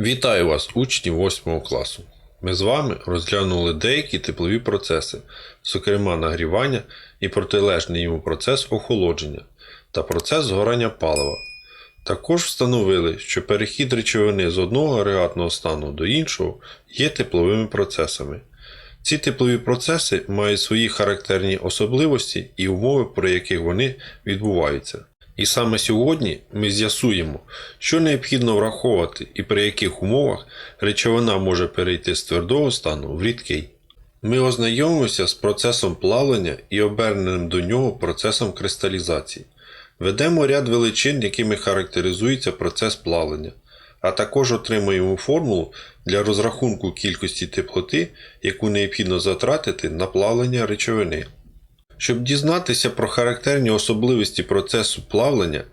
Вітаю вас, учні 8 класу. Ми з вами розглянули деякі теплові процеси, зокрема нагрівання і протилежний йому процес охолодження та процес згорання палива. Також встановили, що перехід речовини з одного агрегатного стану до іншого є тепловими процесами. Ці теплові процеси мають свої характерні особливості і умови, при яких вони відбуваються. І саме сьогодні ми з'ясуємо, що необхідно враховувати і при яких умовах речовина може перейти з твердого стану в рідкий. Ми ознайомимося з процесом плавлення і оберненим до нього процесом кристалізації. Ведемо ряд величин, якими характеризується процес плавлення, а також отримуємо формулу для розрахунку кількості теплоти, яку необхідно затратити на плавлення речовини. Щоб дізнатися про характерні особливості процесу плавлення,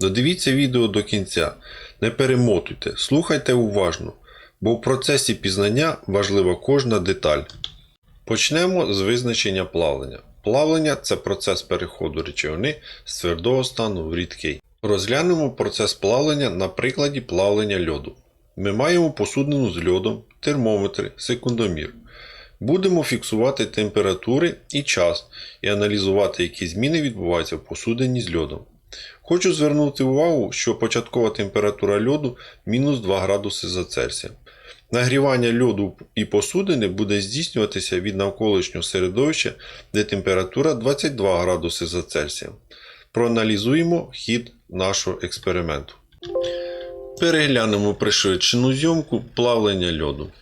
додивіться відео до кінця. Не перемотуйте, слухайте уважно, бо в процесі пізнання важлива кожна деталь. Почнемо з визначення плавлення. Плавлення це процес переходу речовини з твердого стану в рідкий. Розглянемо процес плавлення на прикладі плавлення льоду. Ми маємо посудину з льодом, термометри, секундомір. Будемо фіксувати температури і час і аналізувати, які зміни відбуваються в посудині з льодом. Хочу звернути увагу, що початкова температура льоду мінус 2 градуси за Цельсієм. Нагрівання льоду і посудини буде здійснюватися від навколишнього середовища, де температура 22 градуси за Цельсієм. Проаналізуємо хід нашого експерименту. Переглянемо пришвидшену зйомку плавлення льоду.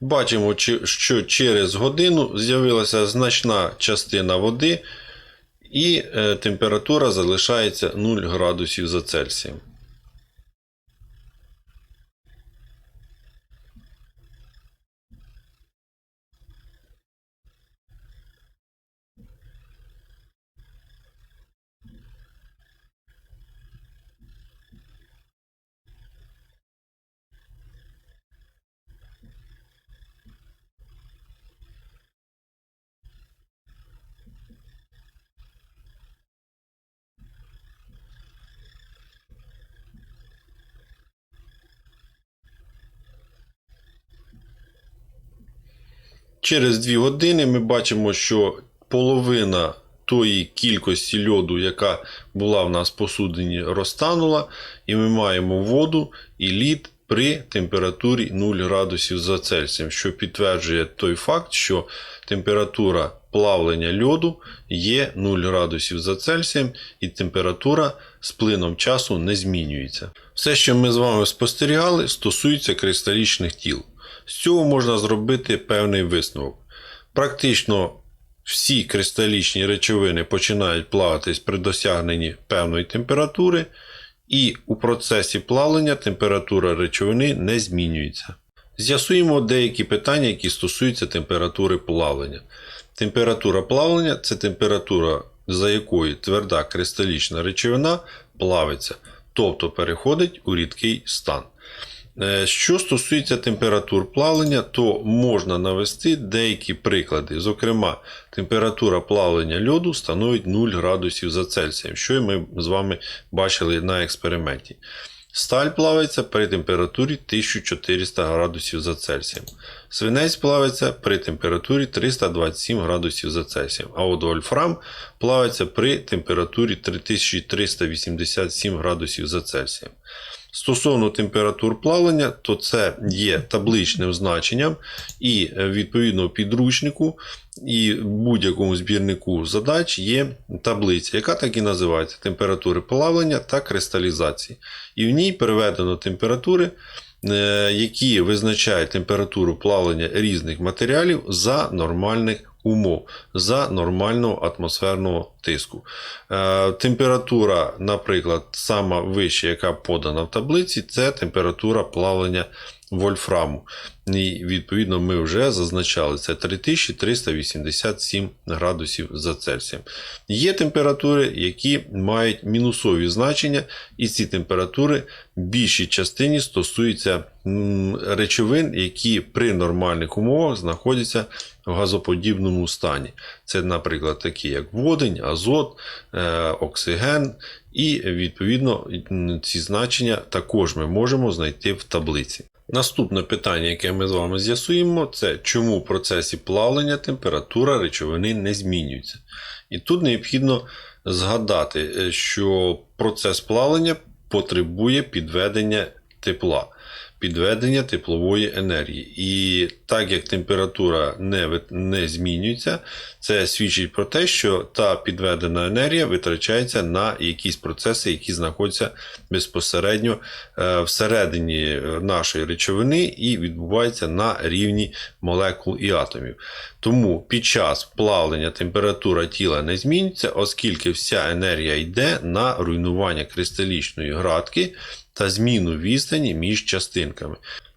Бачимо, що через годину з'явилася значна частина води, і е, температура залишається 0 градусів за Цельсієм. Через 2 години ми бачимо, що половина тої кількості льоду, яка була в нас в посудині, розтанула, і ми маємо воду і лід при температурі 0 градусів за Цельсієм, що підтверджує той факт, що температура плавлення льоду є 0 градусів за Цельсієм, і температура з плином часу не змінюється. Все, що ми з вами спостерігали, стосується кристалічних тіл. З цього можна зробити певний висновок. Практично всі кристалічні речовини починають плаватись при досягненні певної температури, і у процесі плавлення температура речовини не змінюється. З'ясуємо деякі питання, які стосуються температури плавлення. Температура плавлення це температура, за якою тверда кристалічна речовина плавиться, тобто переходить у рідкий стан. Е, Що стосується температур плавлення, то можна навести деякі приклади. Зокрема, температура плавлення льоду становить 0 градусів за Цельсієм, що ми з вами бачили на експерименті. Сталь плавиться при температурі 1400 градусів за Цельсієм. Свинець плавиться при температурі 327 градусів за Цельсієм, а от вольфрам плавиться при температурі 3387 градусів за Цельсієм. Стосовно температур плавлення, то це є табличним значенням, і е, відповідно підручнику і будь-якому збірнику задач є таблиця, яка так і називається температури плавлення та кристалізації. І в ній переведено температури, е, які визначають температуру плавлення різних матеріалів за нормальних умов за нормального атмосферного тиску. Е, температура, наприклад, сама вища, яка подана в таблиці, це температура плавлення вольфраму. І відповідно ми вже зазначали це 3387 градусів за Цельсієм. Є температури, які мають мінусові значення, і ці температури в більшій частині стосуються речовин, які при нормальних умовах знаходяться в газоподібному стані. Це, наприклад, такі як водень, азот, е, оксиген, і відповідно ці значення також ми можемо знайти в таблиці. Наступне питання, яке ми з вами з'ясуємо, це чому в процесі плавлення температура речовини не змінюється. І тут необхідно згадати, е, що процес плавлення потребує підведення тепла, підведення теплової енергії. І так як температура не, не змінюється, це свідчить про те, що та підведена енергія витрачається на якісь процеси, які знаходяться безпосередньо е, всередині нашої речовини і відбуваються на рівні молекул і атомів. Тому під час плавлення температура тіла не змінюється, оскільки вся енергія йде на руйнування кристалічної градки та зміну відстані між частинками.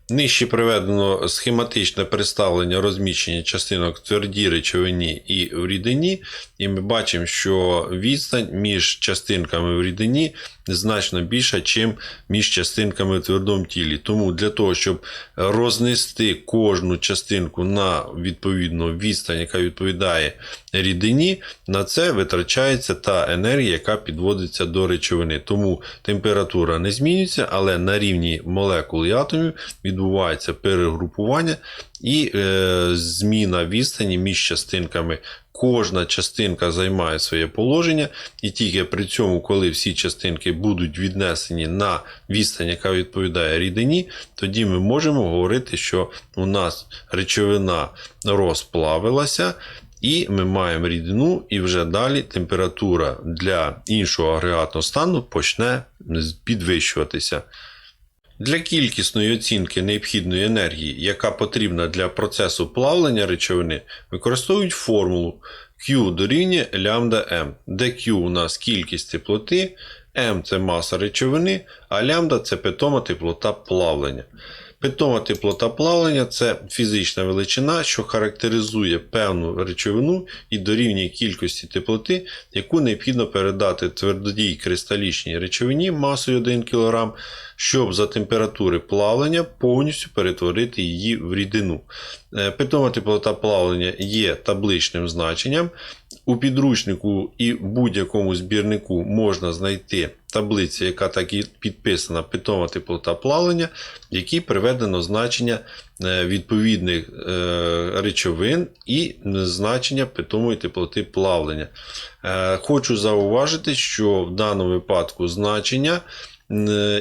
Нижче приведено схематичне представлення розміщення частинок в твердій речовині і в рідині, і ми бачимо, що відстань між частинками в рідині значно більша, ніж між частинками в твердому тілі. Тому для того, щоб рознести кожну частинку на відповідну відстань, яка відповідає рідині, на це витрачається та енергія, яка підводиться до речовини. Тому температура не змінюється, але на рівні молекул і атомів відбувається перегрупування і е, зміна відстані між частинками. Кожна частинка займає своє положення, і тільки при цьому, коли всі частинки будуть віднесені на відстань, яка відповідає рідині, тоді ми можемо говорити, що у нас речовина розплавилася, і ми маємо рідину, і вже далі температура для іншого агрегатного стану почне підвищуватися. Для кількісної оцінки необхідної енергії, яка потрібна для процесу плавлення речовини, використовують формулу Q дорівнює лямбда m, де Q у нас кількість теплоти, m це маса речовини, а лямбда це питома теплота плавлення. Питома теплота плавлення це фізична величина, що характеризує певну речовину і дорівнює кількості теплоти, яку необхідно передати твердодій кристалічній речовині масою 1 кг, щоб за температури плавлення повністю перетворити її в рідину. Е, Питома теплота плавлення є табличним значенням. У підручнику і будь-якому збірнику можна знайти таблицю, яка так і підписана питома теплота плавлення, в якій приведено значення е, відповідних е, речовин і значення питомої теплоти плавлення. Е, Хочу зауважити, що в даному випадку значення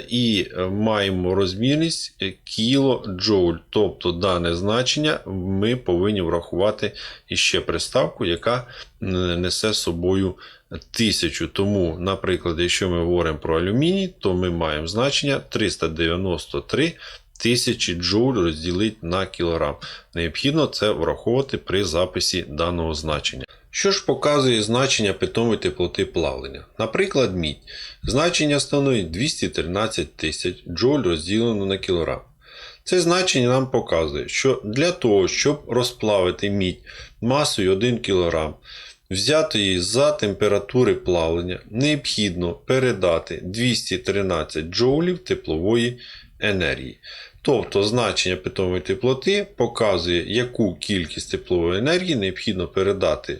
і маємо розмірність кілоджоуль, тобто дане значення ми повинні врахувати іще приставку, яка е, несе з собою тисячу. Тому, наприклад, якщо ми говоримо про алюміній, то ми маємо значення 393 тисячі джоуль розділити на кілограм. Необхідно це враховувати при записі даного значення. Що ж показує значення питомої теплоти плавлення? Наприклад, мідь. Значення становить 213 тисяч джоуль розділено на кілограм. Це значення нам показує, що для того, щоб розплавити мідь масою 1 кг, взяти за температури плавлення, необхідно передати 213 джоулів теплової енергії. Тобто значення питомої теплоти показує, яку кількість теплової енергії необхідно передати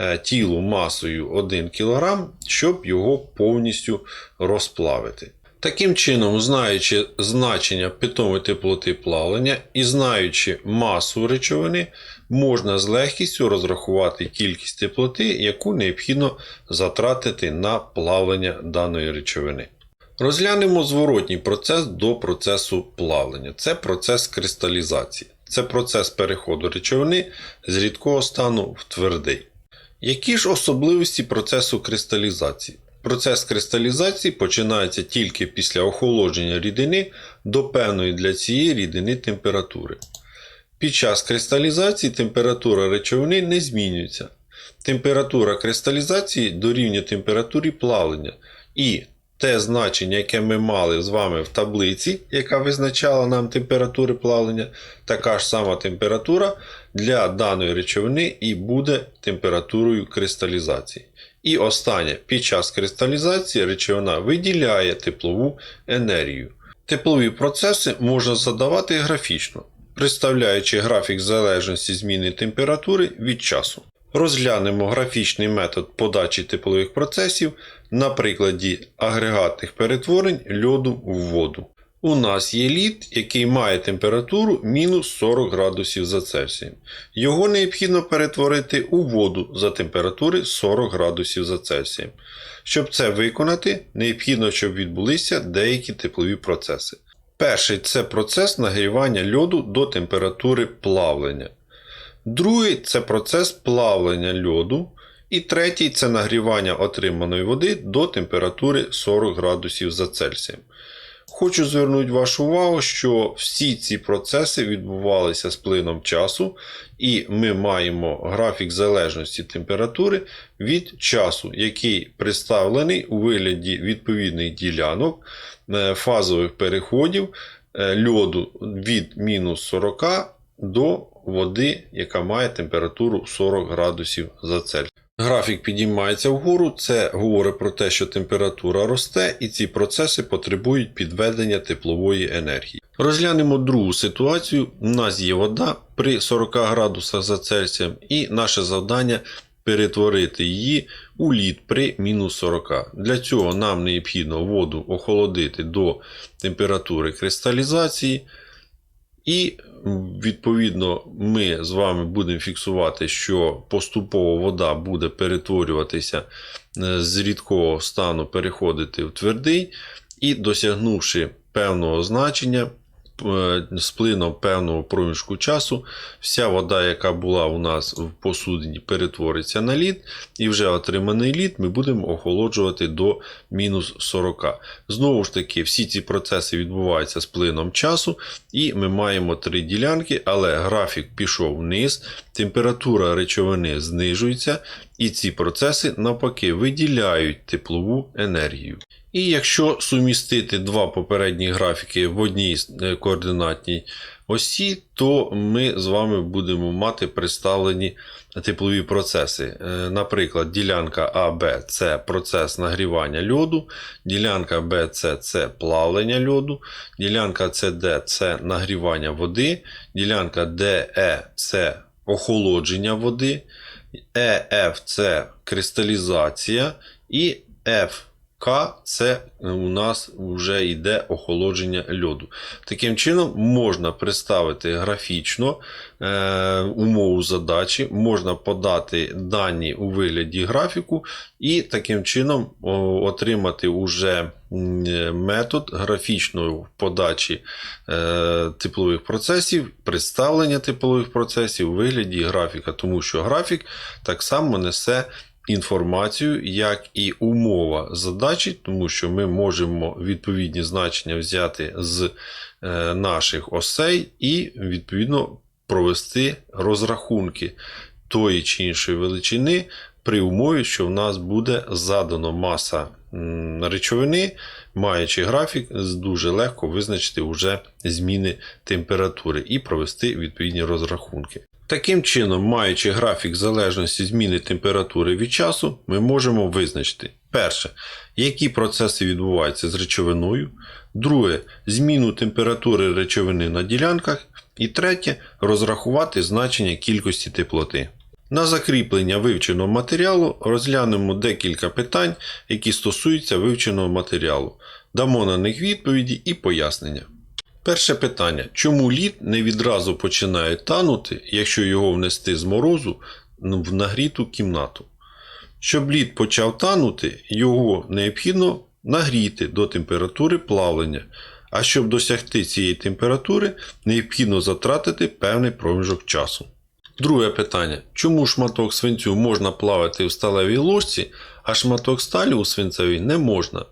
е, тілу масою 1 кг, щоб його повністю розплавити. Таким чином, знаючи значення питомої теплоти плавлення і знаючи масу речовини, можна з легкістю розрахувати кількість теплоти, яку необхідно затратити на плавлення даної речовини. Розглянемо зворотній процес до процесу плавлення. Це процес кристалізації. Це процес переходу речовини з рідкого стану в твердий. Які ж особливості процесу кристалізації? Процес кристалізації починається тільки після охолодження рідини до певної для цієї рідини температури. Під час кристалізації температура речовини не змінюється. Температура кристалізації дорівнює температурі плавлення. І те значення, яке ми мали з вами в таблиці, яка визначала нам температури плавлення, така ж сама температура для даної речовини і буде температурою кристалізації. І останнє, під час кристалізації речовина виділяє теплову енергію. Теплові процеси можна задавати графічно, представляючи графік залежності зміни температури від часу. Розглянемо графічний метод подачі теплових процесів на прикладі агрегатних перетворень льоду в воду. У нас є лід, який має температуру мінус 40 градусів за Цельсієм. Його необхідно перетворити у воду за температури 40 градусів за Цельсієм. Щоб це виконати, необхідно, щоб відбулися деякі теплові процеси. Перший це процес нагрівання льоду до температури плавлення. Другий це процес плавлення льоду. І третій це нагрівання отриманої води до температури 40 градусів за Цельсієм. Хочу звернути вашу увагу, що всі ці процеси відбувалися з плином часу, і ми маємо графік залежності температури від часу, який представлений у вигляді відповідних ділянок е, фазових переходів е, льоду від мінус 40 до води, яка має температуру 40 градусів за Цельсієм. Графік підіймається вгору, це говорить про те, що температура росте, і ці процеси потребують підведення теплової енергії. Розглянемо другу ситуацію. У нас є вода при 40 градусах за Цельсієм, і наше завдання перетворити її у лід при мінус 40. Для цього нам необхідно воду охолодити до температури кристалізації. І відповідно ми з вами будемо фіксувати, що поступово вода буде перетворюватися е, з рідкого стану, переходити в твердий, і досягнувши певного значення, з плином певного проміжку часу, вся вода, яка була у нас в посудині, перетвориться на лід, і вже отриманий лід ми будемо охолоджувати до мінус 40. Знову ж таки, всі ці процеси відбуваються з плином часу, і ми маємо три ділянки, але графік пішов вниз, температура речовини знижується, і ці процеси навпаки виділяють теплову енергію. І якщо сумістити два попередні графіки в одній е, координатній осі, то ми з вами будемо мати представлені теплові процеси. Е, Наприклад, ділянка АБ це процес нагрівання льоду, ділянка БЦ це плавлення льоду, ділянка СД це нагрівання води, ділянка ДЕ це охолодження води, ЕФ це кристалізація і F К це у нас вже йде охолодження льоду. Таким чином, можна представити графічно е, умову задачі, можна подати дані у вигляді графіку, і таким чином отримати уже метод графічної подачі е, теплових процесів, представлення теплових процесів у вигляді графіка, тому що графік так само несе інформацію, як і умова задачі, тому що ми можемо відповідні значення взяти з е, наших осей і, відповідно, провести розрахунки тої чи іншої величини при умові, що в нас буде задано маса речовини, маючи графік, дуже легко визначити вже зміни температури і провести відповідні розрахунки. Таким чином, маючи графік залежності зміни температури від часу, ми можемо визначити перше, які процеси відбуваються з речовиною, друге зміну температури речовини на ділянках, і третє розрахувати значення кількості теплоти. На закріплення вивченого матеріалу розглянемо декілька питань, які стосуються вивченого матеріалу. Дамо на них відповіді і пояснення. Перше питання: чому лід не відразу починає танути, якщо його внести з морозу в нагріту кімнату? Щоб лід почав танути, його необхідно нагріти до температури плавлення. А щоб досягти цієї температури, необхідно затратити певний проміжок часу. Друге питання: чому шматок свинцю можна плавати в сталевій ложці, а шматок сталі у свинцевій не можна?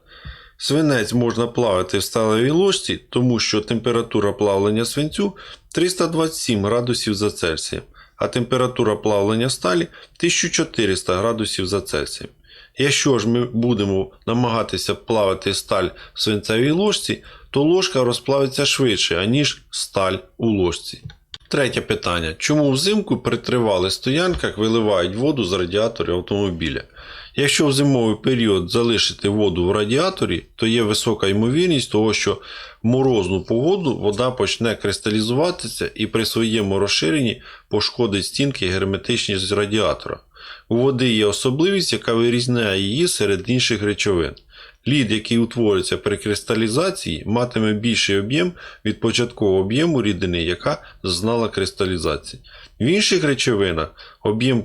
Свинець можна плавити в сталевій ложці, тому що температура плавлення свинцю 327 градусів за Цельсієм, а температура плавлення сталі 1400 градусів за Цельсієм. Якщо ж ми будемо намагатися плавити сталь в свинцевій ложці, то ложка розплавиться швидше, аніж сталь у ложці. Третє питання. Чому взимку при тривалих стоянках виливають воду з радіаторів автомобіля? Якщо в зимовий період залишити воду в радіаторі, то є висока ймовірність того, що в морозну погоду вода почне кристалізуватися і при своєму розширенні пошкодить стінки і герметичність радіатора. У води є особливість, яка вирізняє її серед інших речовин. Лід, який утворюється при кристалізації, матиме більший об'єм від початкового об'єму рідини, яка зазнала кристалізації. В інших речовинах об'єм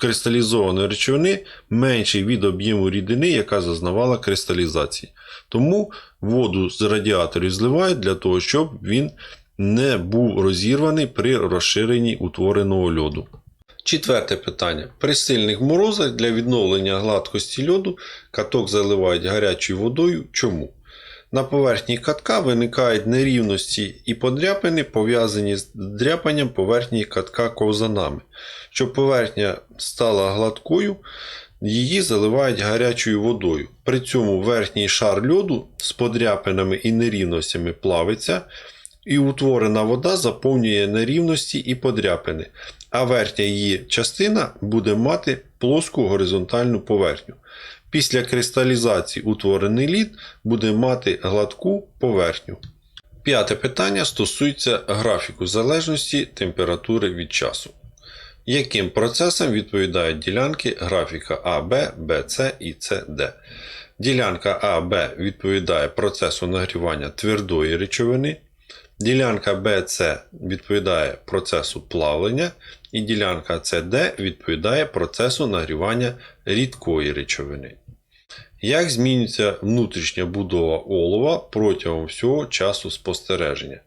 кристалізованої речовини менший від об'єму рідини, яка зазнавала кристалізації. Тому воду з радіаторів зливають для того, щоб він не був розірваний при розширенні утвореного льоду. Четверте питання. При сильних морозах для відновлення гладкості льоду каток заливають гарячою водою. Чому? На поверхні катка виникають нерівності і подряпини, пов'язані з дряпанням поверхні катка ковзанами. Щоб поверхня стала гладкою, її заливають гарячою водою. При цьому верхній шар льоду з подряпинами і нерівностями плавиться, і утворена вода заповнює нерівності і подряпини, а верхня її частина буде мати плоску горизонтальну поверхню. Після кристалізації утворений лід буде мати гладку поверхню. П'яте питання стосується графіку залежності температури від часу. Яким процесам відповідають ділянки графіка АБ, БЦ і СД? Ділянка АБ відповідає процесу нагрівання твердої речовини. Ділянка BC відповідає процесу плавлення, і ділянка CD відповідає процесу нагрівання рідкої речовини. Як змінюється внутрішня будова олова протягом всього часу спостереження?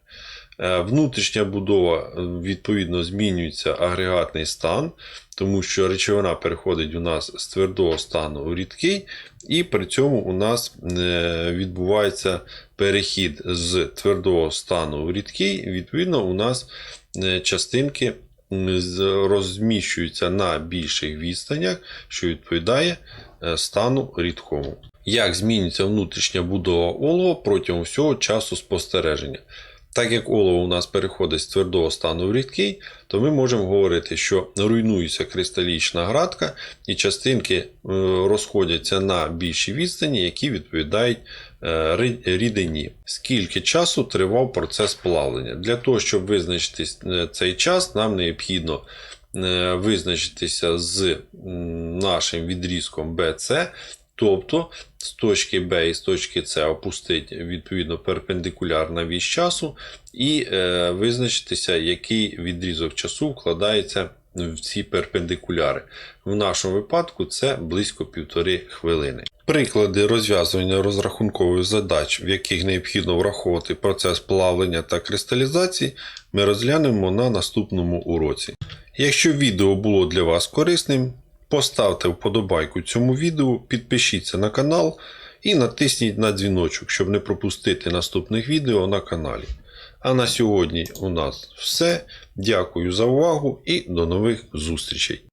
Е, Внутрішня будова відповідно змінюється агрегатний стан, тому що речовина переходить у нас з твердого стану у рідкий, і при цьому у нас е, відбувається перехід з твердого стану в рідкий. Відповідно, у нас е, частинки розміщуються на більших відстанях, що відповідає е, стану рідкому. Як змінюється внутрішня будова олова протягом всього часу спостереження? Так як олово у нас переходить з твердого стану в рідкий, то ми можемо говорити, що руйнується кристалічна градка, і частинки е, розходяться на більші відстані, які відповідають е, рідині. Скільки часу тривав процес плавлення? Для того, щоб визначити е, цей час, нам необхідно визначитися з нашим відрізком BC, тобто з точки Б і з точки С опустити відповідно перпендикуляр на вісь часу і е, визначитися, який відрізок часу вкладається в ці перпендикуляри. В нашому випадку це близько півтори хвилини. Приклади розв'язування розрахункових задач, в яких необхідно враховувати процес плавлення та кристалізації, ми розглянемо на наступному уроці. Якщо відео було для вас корисним, поставте вподобайку цьому відео, підпишіться на канал і натисніть на дзвіночок, щоб не пропустити наступних відео на каналі. А на сьогодні у нас все. Дякую за увагу і до нових зустрічей!